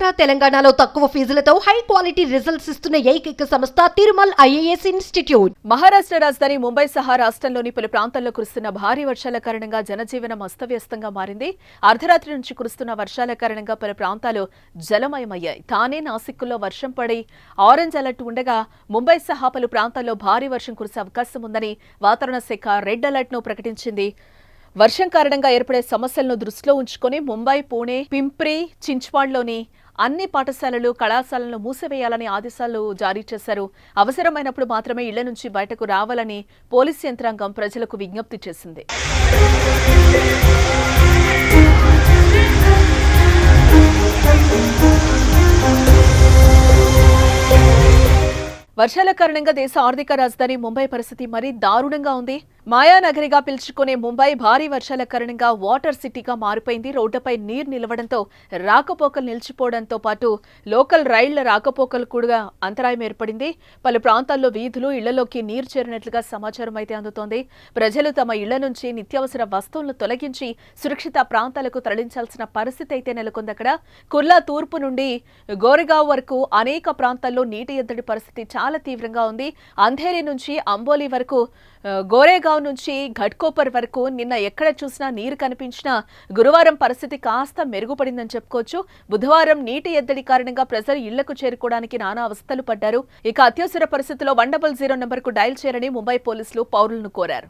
ఆంధ్ర తెలంగాణలో తక్కువ ఫీజులతో high quality results ఇస్తున్న ఏకైక సంస్థ తిరుమల్ ఐఏఎస్ ఇన్స్టిట్యూట్. మహారాష్ట్ర రాజధాని ముంబై సహా రాష్ట్రంలోని పలు ప్రాంతాల్లో కురుస్తున్న భారీ వర్షాల కారణంగా జనజీవనం అస్తవ్యస్తంగా మారింది. అర్ధరాత్రి నుంచి కురుస్తున్న వర్షాల కారణంగా పలు ప్రాంతాలు జలమయమయ్యాయి. తానే నాసిక్లో వర్షం పడి ఆరెంజ్ అలర్ట్ ఉండగా ముంబై సహా పలు ప్రాంతాల్లో భారీ వర్షం కురిసే అవకాశం ఉందని వాతావరణ శాఖ రెడ్ అలర్ట్ను ప్రకటించింది. వర్షం కారణంగా ఏర్పడే సమస్యలను దృష్టిలో ఉంచుకొని ముంబై పూణే పింప్రి చించ్వాడ్లోని అన్ని పాఠశాలలు కళాశాలను మూసివేయాలని ఆదేశాలు జారీ చేశారు. అవసరమైనప్పుడు మాత్రమే ఇళ్ళ నుంచి బయటకు రావాలని పోలీస్ యంత్రాంగం ప్రజలకు విజ్ఞప్తి చేసింది. వర్షాల కారణంగా దేశ ఆర్థిక రాజధాని ముంబై పరిస్థితి మరీ దారుణంగా ఉంది. మాయానగరిగా పిలుచుకునే ముంబై భారీ వర్షాల కారణంగా వాటర్ సిటీగా మారిపోయింది. రోడ్లపై నీరు నిలవడంతో రాకపోకలు నిలిచిపోవడంతో పాటు లోకల్ రైళ్ళ రాకపోకలు కూడా అంతరాయం ఏర్పడింది. పలు ప్రాంతాల్లో వీధులు ఇళ్ళలోకి నీరు చేరినట్లుగా సమాచారం అయితే అందుతోంది. ప్రజలు తమ ఇళ్ళ నుంచి నిత్యావసర వస్తువులను తొలగించి సురక్షిత ప్రాంతాలకు తరలించాల్సిన పరిస్థితి అయితే నెలకొంది అక్కడ. కుర్లా తూర్పు నుండి గోరెగావ్ వరకు అనేక ప్రాంతాల్లో నీటి ఎద్దడి పరిస్థితి చాలా తీవ్రంగా ఉంది. అంధేరి నుంచి అంబోలి వరకు గోరేగావ్ నుంచి ఘట్కోపర్ వరకు నిన్న ఎక్కడ చూసినా నీరు కనిపించినా గురువారం పరిస్థితి కాస్త మెరుగుపడిందని చెప్పుకోవచ్చు. బుధవారం నీటి ఎద్దడి కారణంగా ప్రజలు ఇళ్ళకు చేరుకోవడానికి నానా అవస్థలు పడ్డారు. ఇక అత్యవసర పరిస్థితిలో వన్ డబల్ జీరో నంబర్కు డయల్ చేయాలని ముంబై పోలీసులు పౌరులను కోరారు.